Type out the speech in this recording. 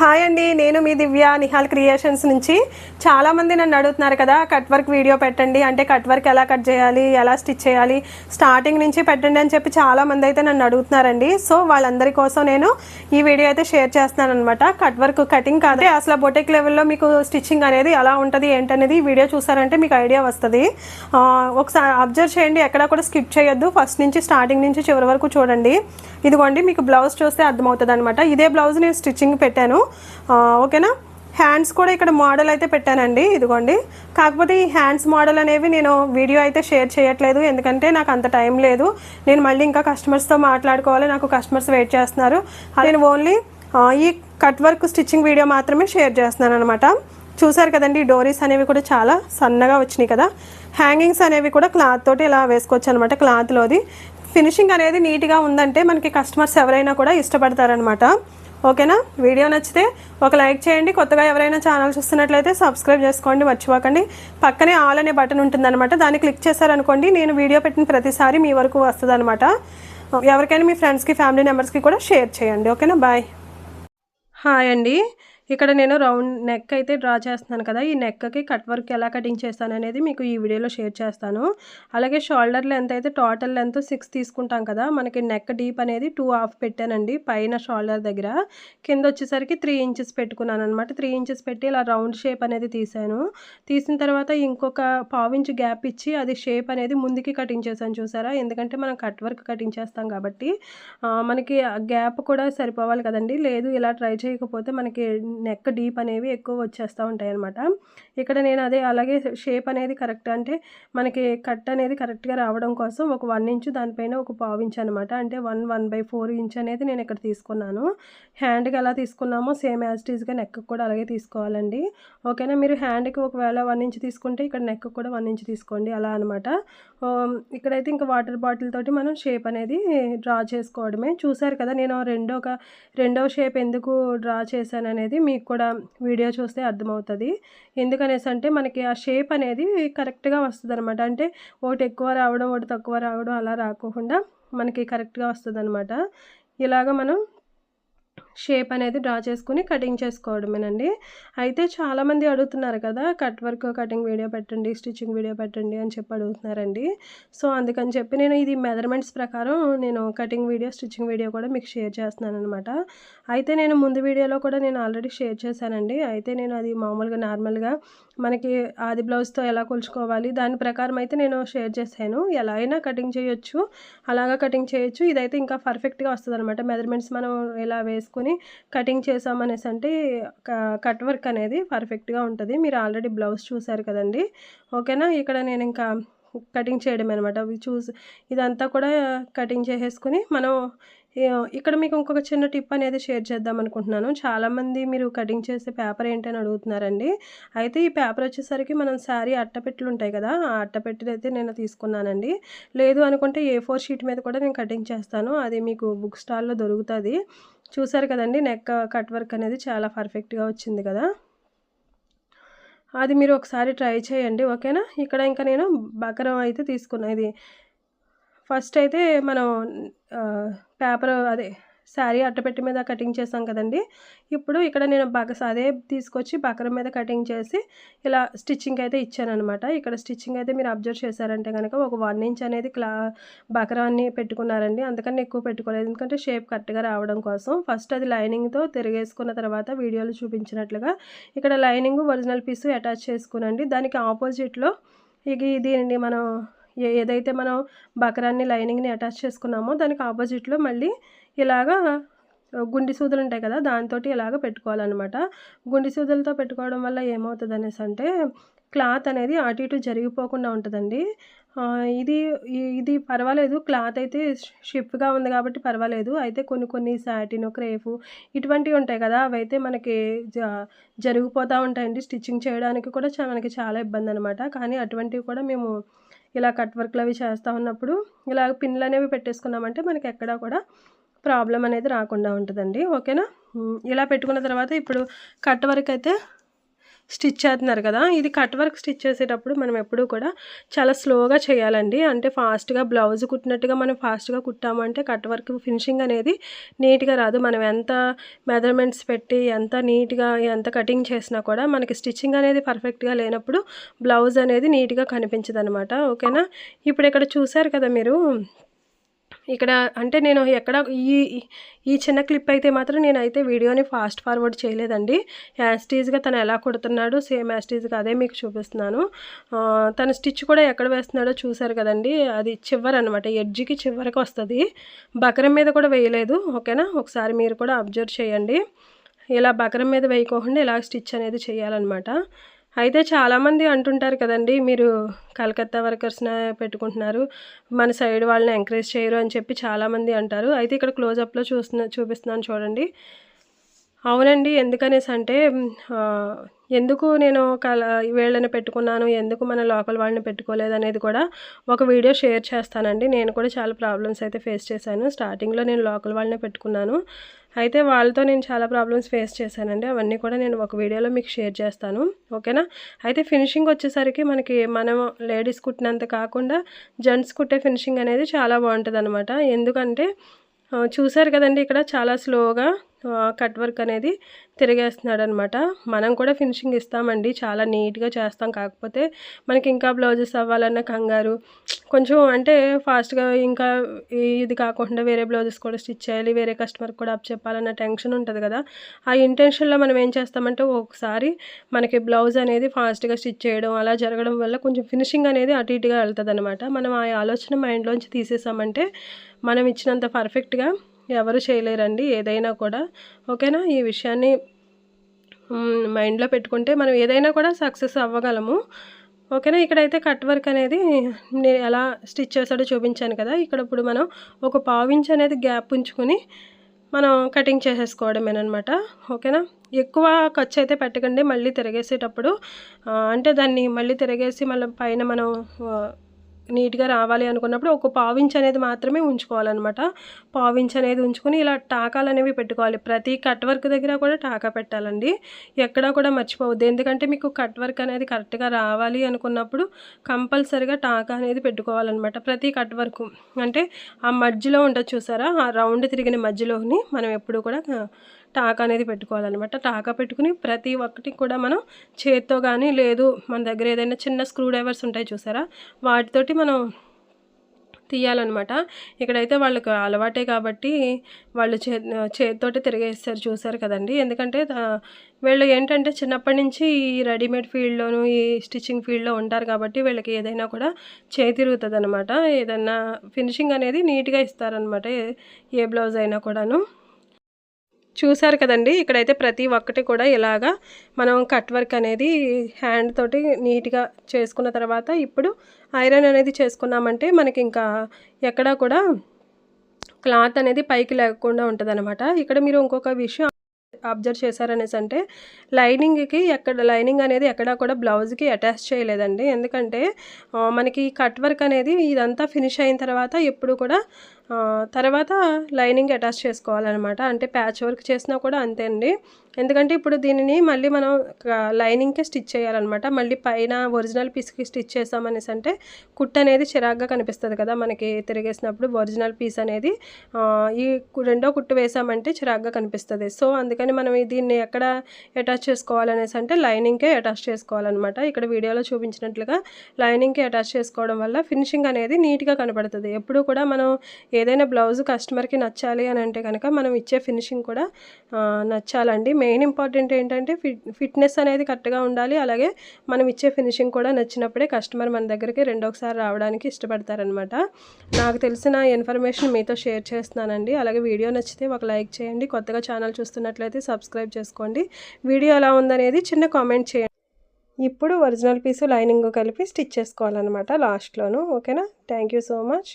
Hi అండి నేను మీ దివ్య Nihal creations నుంచి. చాలామంది నన్ను అడుగుతున్నారు కదా కట్ వర్క్ వీడియో పెట్టండి అంటే కట్ వర్క్ ఎలా కట్ చేయాలి ఎలా స్టిచ్ చేయాలి స్టార్టింగ్ నుంచి పెట్టండి అని చెప్పి చాలామంది అయితే నన్ను అడుగుతున్నారండి. సో వాళ్ళందరి కోసం నేను ఈ వీడియో అయితే షేర్ చేస్తున్నాను అనమాట కట్ వర్క్ కటింగ్ కాదు. అసలు బొటెక్ లెవెల్లో మీకు స్టిచ్చింగ్ అనేది ఎలా ఉంటుంది ఏంటనేది ఈ వీడియో చూసారంటే మీకు ఐడియా వస్తుంది. ఒకసారి అబ్జర్వ్ చేయండి ఎక్కడ కూడా స్కిప్ చేయొద్దు. ఫస్ట్ నుంచి స్టార్టింగ్ నుంచి చివరి వరకు చూడండి. ఇదిగోండి మీకు బ్లౌజ్ చూస్తే అర్థమవుతుంది అనమాట ఇదే బ్లౌజ్ నేను స్టిచ్చింగ్ పెట్టాను. ఓకేనా? హ్యాండ్స్ కూడా ఇక్కడ మోడల్ అయితే పెట్టానండి ఇదిగోండి. కాకపోతే ఈ హ్యాండ్స్ మోడల్ అనేవి నేను వీడియో అయితే షేర్ చేయట్లేదు ఎందుకంటే నాకు అంత టైం లేదు. నేను మళ్ళీ ఇంకా కస్టమర్స్తో మాట్లాడుకోవాలి నాకు కస్టమర్స్ వెయిట్ చేస్తున్నారు. నేను ఓన్లీ ఈ కట్ వర్క్ స్టిచ్చింగ్ వీడియో మాత్రమే షేర్ చేస్తున్నాను అనమాట చూసారు కదండి డోరీస్ అనేవి కూడా చాలా సన్నగా వచ్చినాయి కదా. హ్యాంగింగ్స్ అనేవి కూడా క్లాత్ తోటి ఇలా వేసుకోవచ్చు అనమాట క్లాత్లోది ఫినిషింగ్ అనేది నీట్గా ఉందంటే మనకి కస్టమర్స్ ఎవరైనా కూడా ఇష్టపడతారనమాట ఓకేనా? వీడియో నచ్చితే ఒక లైక్ చేయండి. కొత్తగా ఎవరైనా ఛానల్ చూస్తున్నట్లయితే సబ్స్క్రైబ్ చేసుకోండి మర్చిపోకండి. పక్కనే ఆల్ అనే బటన్ ఉంటుందన్నమాట. దాన్ని క్లిక్ చేశారనుకోండి నేను వీడియో పెట్టిన ప్రతిసారి మీ వరకు వస్తుంది ఎవరికైనా మీ ఫ్రెండ్స్కి ఫ్యామిలీ మెంబర్స్కి కూడా షేర్ చేయండి. ఓకేనా? బాయ్ హాయ్ అండి. ఇక్కడ నేను రౌండ్ నెక్ అయితే డ్రా చేస్తున్నాను కదా ఈ నెక్కి కట్ వర్క్ ఎలా కటింగ్ చేస్తాను అనేది మీకు ఈ వీడియోలో షేర్ చేస్తాను. అలాగే షోల్డర్ లెంత్ అయితే టోటల్ లెంత్ సిక్స్ తీసుకుంటాం కదా మనకి నెక్ డీప్ అనేది టూ హాఫ్ పెట్టానండి పైన షోల్డర్ దగ్గర. కింద వచ్చేసరికి త్రీ ఇంచెస్ పెట్టుకున్నాను అనమాట త్రీ ఇంచెస్ పెట్టి ఇలా రౌండ్ షేప్ అనేది తీసాను. తీసిన తర్వాత ఇంకొక పావు ఇంచు గ్యాప్ ఇచ్చి అది షేప్ అనేది ముందుకి కటింగ్ చేశాను చూసారా? ఎందుకంటే మనం కట్ వర్క్ కటింగ్ చేస్తాం కాబట్టి మనకి గ్యాప్ కూడా సరిపోవాలి కదండి. లేదు ఇలా ట్రై చేయకపోతే మనకి నెక్ డీప్ అనేవి ఎక్కువ వచ్చేస్తూ ఉంటాయి అనమాట ఇక్కడ నేను అదే అలాగే షేప్ అనేది కరెక్ట్ అంటే మనకి కట్ అనేది కరెక్ట్గా రావడం కోసం ఒక వన్ ఇంచ్ దానిపైన ఒక పావు ఇంచ్ అనమాట అంటే one one by four inch అనేది నేను ఇక్కడ తీసుకున్నాను. హ్యాండ్కి ఎలా తీసుకున్నామో సేమ్ యాజ్ టీజ్గా నెక్ కూడా అలాగే తీసుకోవాలండి. ఓకేనా మీరు హ్యాండ్కి ఒకవేళ వన్ ఇంచ్ తీసుకుంటే ఇక్కడ నెక్ కూడా వన్ ఇంచ్ తీసుకోండి. అలా అనమాట um, ఇక్కడైతే ఇంకా వాటర్ బాటిల్ తోటి మనం షేప్ అనేది డ్రా చేసుకోవడమే. చూసారు కదా? నేను రెండో ఒక రెండవ షేప్ ఎందుకు డ్రా చేశాను అనేది మీకు కూడా వీడియో చూస్తే అర్థమవుతుంది. ఎందుకనేసి అంటే మనకి ఆ షేప్ అనేది కరెక్ట్గా వస్తుంది అనమాట అంటే ఒకటి ఎక్కువ రావడం ఒకటి తక్కువ రావడం అలా రాకోకుండా మనకి కరెక్ట్గా వస్తుంది అనమాట ఇలాగ మనం షేప్ అనేది డ్రా చేసుకుని కటింగ్ చేసుకోవడమేనండి. అయితే చాలామంది అడుగుతున్నారు కదా కట్ వర్క్ కటింగ్ వీడియో పెట్టండి స్టిచ్చింగ్ వీడియో పెట్టండి అని చెప్పి అడుగుతున్నారండి. సో అందుకని చెప్పి నేను ఇది మెజర్మెంట్స్ ప్రకారం నేను కటింగ్ వీడియో స్టిచ్చింగ్ వీడియో కూడా మీకు షేర్ చేస్తున్నాను అనమాట అయితే నేను ముందు వీడియోలో కూడా నేను ఆల్రెడీ షేర్ చేశానండి. అయితే నేను అది మామూలుగా నార్మల్గా మనకి ఆది బ్లౌజ్తో ఎలా కొలుచుకోవాలి దాని ప్రకారం అయితే నేను షేర్ చేశాను. ఎలా అయినా కటింగ్ చేయొచ్చు అలాగా కటింగ్ చేయొచ్చు. ఇదైతే ఇంకా పర్ఫెక్ట్గా వస్తుంది అనమాట మెజర్మెంట్స్ మనం ఎలా వేసుకుని కటింగ్ చేసామనేసి అంటే కట్ వర్క్ అనేది పర్ఫెక్ట్గా ఉంటుంది. మీరు ఆల్రెడీ బ్లౌజ్ చూసారు కదండి. ఓకేనా? ఇక్కడ నేను ఇంకా కటింగ్ చేయడం అనమాట అవి చూసి ఇదంతా కూడా కటింగ్ చేసేసుకుని మనం ఇక్కడ మీకు ఇంకొక చిన్న టిప్ అనేది షేర్ చేద్దాం అనుకుంటున్నాను. చాలామంది మీరు కటింగ్ చేసే పేపర్ ఏంటని అడుగుతున్నారండి. అయితే ఈ పేపర్ వచ్చేసరికి మనం శారీ అట్టపెట్టెలు ఉంటాయి కదా ఆ అట్టపెట్టెలు అయితే నేను తీసుకున్నానండి. లేదు అనుకుంటే ఏ ఫోర్ షీట్ మీద కూడా నేను కటింగ్ చేస్తాను. అది మీకు బుక్ స్టాల్లో దొరుకుతుంది. చూసారు కదండి నెక్ కట్ వర్క్ అనేది చాలా పర్ఫెక్ట్గా వచ్చింది కదా. అది మీరు ఒకసారి ట్రై చేయండి ఓకేనా ఇక్కడ ఇంకా నేను బకరం అయితే తీసుకున్నా. ఇది ఫస్ట్ అయితే మనం పేపర్ అదే శారీ అట్టపెట్టి మీద కటింగ్ చేసాం కదండి. ఇప్పుడు ఇక్కడ నేను బగస్ అదే తీసుకొచ్చి బకరం మీద కటింగ్ చేసి ఇలా స్టిచ్చింగ్ అయితే ఇచ్చాను అనమాట ఇక్కడ స్టిచ్చింగ్ అయితే మీరు అబ్జర్వ్ చేశారంటే కనుక ఒక వన్ ఇంచ్ అనేది క్లా బకరాన్ని పెట్టుకున్నారండి. అందుకని ఎక్కువ పెట్టుకోలేదు. ఎందుకంటే షేప్ కరెక్ట్గా రావడం కోసం. ఫస్ట్ అది లైనింగ్తో తిరిగేసుకున్న తర్వాత వీడియోలో చూపించినట్లుగా ఇక్కడ లైనింగ్ ఒరిజినల్ పీస్ అటాచ్ చేసుకునండి. దానికి ఆపోజిట్లో ఇక దీనిని మనం ఏ- ఏదైతే మనం బకరాన్ని లైనింగ్ని అటాచ్ చేసుకున్నామో దానికి ఆపోజిట్లో మళ్ళీ ఇలాగా గుండి సూదులు ఉంటాయి కదా దాంతో ఇలాగ పెట్టుకోవాలన్నమాట. గుండి సూదులతో పెట్టుకోవడం వల్ల ఏమవుతుంది అనేసి అంటే క్లాత్ అనేది అటు ఇటు జరిగిపోకుండా ఉంటుందండి. ఇది ఇది పర్వాలేదు క్లాత్ అయితే షిప్గా ఉంది కాబట్టి పర్వాలేదు. అయితే కొన్ని కొన్ని సాటిన్ క్రేఫ్ ఇటువంటివి ఉంటాయి కదా అవైతే మనకి జ జరిగిపోతూ ఉంటాయండి. స్టిచ్చింగ్ చేయడానికి కూడా చా మనకి చాలా ఇబ్బంది అనమాట కానీ అటువంటివి కూడా మేము ఇలా కట్ వర్క్లు అవి చేస్తూ ఉన్నప్పుడు ఇలా పిన్లు అనేవి పెట్టేసుకున్నామంటే మనకి ఎక్కడా కూడా ప్రాబ్లం అనేది రాకుండా ఉంటుందండి. ఓకేనా? ఇలా పెట్టుకున్న తర్వాత ఇప్పుడు కట్ వర్క్ అయితే స్టిచ్ చేస్తున్నారు కదా. ఇది కట్ వర్క్ స్టిచ్ చేసేటప్పుడు మనం ఎప్పుడూ కూడా చాలా స్లోగా చేయాలండి. అంటే ఫాస్ట్గా బ్లౌజ్ కుట్టినట్టుగా మనం ఫాస్ట్గా కుట్టాము అంటే కట్ వర్క్ ఫినిషింగ్ అనేది నీట్గా రాదు. మనం ఎంత మెజర్మెంట్స్ పెట్టి ఎంత నీట్గా ఎంత కటింగ్ చేసినా కూడా మనకి స్టిచ్చింగ్ అనేది పర్ఫెక్ట్గా లేనప్పుడు బ్లౌజ్ అనేది నీట్గా కనిపించదు అనమాట ఓకేనా? ఇప్పుడు ఇక్కడ చూసారు కదా మీరు? ఇక్కడ అంటే నేను ఎక్కడ ఈ ఈ చిన్న క్లిప్ అయితే మాత్రం నేనైతే వీడియోని ఫాస్ట్ ఫార్వర్డ్ చేయలేదండి. యాస్టీజ్గా తను ఎలా కుడుతున్నాడు సేమ్ యాస్టీజ్గా అదే మీకు చూపిస్తున్నాను. తన స్టిచ్ కూడా ఎక్కడ వేస్తున్నాడో చూసారు కదండి. అది చివరి అనమాట ఎడ్జ్కి చివరికి వస్తుంది. బకరం మీద కూడా వేయలేదు. ఓకేనా ఒకసారి మీరు కూడా అబ్జర్వ్ చేయండి. ఇలా బకరం మీద వేయకోకుండా ఇలా స్టిచ్ అనేది చేయాలన్నమాట. అయితే చాలామంది అంటుంటారు కదండి మీరు కలకత్తా వర్కర్స్ని పెట్టుకుంటున్నారు మన సైడ్ వాళ్ళని ఎంకరేజ్ చేయరు అని చెప్పి చాలామంది అంటారు. అయితే ఇక్కడ క్లోజప్లో చూస్తున్నా చూపిస్తున్నాను చూడండి. అవునండి ఎందుకనేసి అంటే ఎందుకు నేను కల వీళ్ళని పెట్టుకున్నాను ఎందుకు మన లోకల్ వాళ్ళని పెట్టుకోలేదు అనేది కూడా ఒక వీడియో షేర్ చేస్తానండి. నేను కూడా చాలా ప్రాబ్లమ్స్ అయితే ఫేస్ చేశాను. స్టార్టింగ్లో నేను లోకల్ వాళ్ళనే పెట్టుకున్నాను. అయితే వాళ్ళతో నేను చాలా ప్రాబ్లమ్స్ ఫేస్ చేశానండి. అవన్నీ కూడా నేను ఒక వీడియోలో మీకు షేర్ చేస్తాను. ఓకేనా అయితే ఫినిషింగ్ వచ్చేసరికి మనకి మనం లేడీస్ కుట్టినంత కాకుండా జెంట్స్ కుట్టే ఫినిషింగ్ అనేది చాలా బాగుంటుంది ఎందుకంటే చూసారు కదండి ఇక్కడ చాలా స్లోగా కట్ వర్క్ అనేది తిరిగేస్తున్నాడు అనమాట మనం కూడా ఫినిషింగ్ ఇస్తామండి. చాలా నీట్గా చేస్తాం. కాకపోతే మనకి ఇంకా బ్లౌజెస్ అవ్వాలన్న కంగారు. కొంచెం అంటే ఫాస్ట్గా ఇంకా ఇది కాకుండా వేరే బ్లౌజెస్ కూడా స్టిచ్ చేయాలి. వేరే కస్టమర్కి కూడా అప్ చెప్పాలన్న టెన్షన్ ఉంటుంది కదా. ఆ ఇంటెన్షన్లో మనం ఏం చేస్తామంటే ఒకసారి మనకి బ్లౌజ్ అనేది ఫాస్ట్గా స్టిచ్ చేయడం అలా జరగడం వల్ల కొంచెం ఫినిషింగ్ అనేది అటు ఇటుగా వెళ్తుంది అనమాట మనం ఆ ఆలోచన మైండ్లోంచి తీసేసామంటే మనం ఇచ్చినంత పర్ఫెక్ట్గా ఎవరు చేయలేరండి ఏదైనా కూడా. ఓకేనా? ఈ విషయాన్ని మైండ్లో పెట్టుకుంటే మనం ఏదైనా కూడా సక్సెస్ అవ్వగలము. ఓకేనా? ఇక్కడైతే కట్ వర్క్ అనేది నేను ఎలా స్టిచ్ చేశాడో చూపించాను కదా. ఇక్కడ ఇప్పుడు మనం ఒక పావించ్ అనేది గ్యాప్ ఉంచుకొని మనం కటింగ్ చేసేసుకోవడమేనమాట ఓకేనా? ఎక్కువ ఖర్చు అయితే పెట్టకండి మళ్ళీ తిరగేసేటప్పుడు. అంటే దాన్ని మళ్ళీ తిరగేసి మళ్ళీ పైన మనం నీట్గా రావాలి అనుకున్నప్పుడు ఒక పావించ్ అనేది మాత్రమే ఉంచుకోవాలన్నమాట. పావించ్ అనేది ఉంచుకొని ఇలా టాకాలు అనేవి పెట్టుకోవాలి. ప్రతి కట్ వర్క్ దగ్గర కూడా టాకా పెట్టాలండి. ఎక్కడా కూడా మర్చిపోవద్దు. ఎందుకంటే మీకు కట్ వర్క్ అనేది కరెక్ట్గా రావాలి అనుకున్నప్పుడు కంపల్సరిగా టాకా అనేది పెట్టుకోవాలన్నమాట. ప్రతి కట్ వర్క్ అంటే ఆ మధ్యలో ఉంటుంది చూసారా? ఆ రౌండ్ తిరిగిన మధ్యలోని మనం ఎప్పుడు కూడా టాకా అనేది పెట్టుకోవాలన్నమాట. టాకా పెట్టుకుని ప్రతి ఒక్కటి కూడా మనం చేత్తో కానీ లేదు మన దగ్గర ఏదైనా చిన్న స్క్రూ డ్రైవర్స్ ఉంటాయి చూసారా? వాటితోటి మనం తీయాలన్నమాట. ఇక్కడైతే వాళ్ళకి అలవాటే కాబట్టి వాళ్ళు చే చేతితోటి తిరిగేస్తారు చూసారు కదండి. ఎందుకంటే వీళ్ళు ఏంటంటే చిన్నప్పటి నుంచి ఈ రెడీమేడ్ ఫీల్డ్లోను ఈ స్టిచ్చింగ్ ఫీల్డ్లో ఉంటారు కాబట్టి వీళ్ళకి ఏదైనా కూడా చేతి తిరుగుతుంది అనమాట ఏదైనా ఫినిషింగ్ అనేది నీట్గా ఇస్తారనమాట ఏ బ్లౌజ్ అయినా కూడాను. చూసారు కదండి. ఇక్కడైతే ప్రతి ఒక్కటి కూడా ఇలాగా మనం కట్ వర్క్ అనేది హ్యాండ్ తోటి నీట్గా చేసుకున్న తర్వాత ఇప్పుడు ఐరన్ అనేది చేసుకున్నామంటే మనకి ఇంకా ఎక్కడా కూడా క్లాత్ అనేది పైకి లేకుండా ఉంటుంది ఇక్కడ మీరు ఇంకొక విషయం అబ్జర్వ్ చేశారనేసి అంటే లైనింగ్కి ఎక్కడ లైనింగ్ అనేది ఎక్కడా కూడా బ్లౌజ్కి అటాచ్ చేయలేదండి. ఎందుకంటే మనకి కట్ వర్క్ అనేది ఇదంతా ఫినిష్ అయిన తర్వాత ఎప్పుడు కూడా తర్వాత లైనింగ్ అటాచ్ చేసుకోవాలన్నమాట. అంటే ప్యాచ్ వర్క్ చేసినా కూడా అంతే అండి ఎందుకంటే ఇప్పుడు దీనిని మళ్ళీ మనం లైనింగ్కే స్టిచ్ చేయాలన్నమాట. మళ్ళీ పైన ఒరిజినల్ పీస్కి స్టిచ్ చేసామనేసి అంటే కుట్ అనేది చిరాగ్గా కనిపిస్తుంది కదా మనకి తిరిగేసినప్పుడు ఒరిజినల్ పీస్ అనేది. ఈ రెండో కుట్టు వేసామంటే చిరాగ్గా కనిపిస్తుంది. సో అందుకని మనం దీన్ని ఎక్కడ అటాచ్ చేసుకోవాలనేసి అంటే లైనింగ్కే అటాచ్ చేసుకోవాలన్నమాట. ఇక్కడ వీడియోలో చూపించినట్లుగా లైనింగ్కే అటాచ్ చేసుకోవడం వల్ల ఫినిషింగ్ అనేది నీట్గా కనపడుతుంది. ఎప్పుడు కూడా మనం ఏదైనా బ్లౌజ్ కస్టమర్కి నచ్చాలి అని అంటే కనుక మనం ఇచ్చే ఫినిషింగ్ కూడా నచ్చాలండి. మెయిన్ ఇంపార్టెంట్ ఏంటంటే ఫిట్ ఫిట్నెస్ అనేది కరెక్ట్గా ఉండాలి. అలాగే మనం ఇచ్చే ఫినిషింగ్ కూడా నచ్చినప్పుడే కస్టమర్ మన దగ్గరికి రెండోసారి రావడానికి ఇష్టపడతారనమాట నాకు తెలిసిన ఇన్ఫర్మేషన్ మీతో షేర్ చేస్తున్నానండి. అలాగే వీడియో నచ్చితే ఒక లైక్ చేయండి. కొత్తగా ఛానల్ చూస్తున్నట్లయితే సబ్స్క్రైబ్ చేసుకోండి. వీడియో ఎలా ఉందనేది చిన్న కామెంట్ చేయండి. ఇప్పుడు ఒరిజినల్ పీసు లైనింగ్ కలిపి స్టిచ్ చేసుకోవాలన్నమాట లాస్ట్లోను. ఓకేనా? Thank you so much.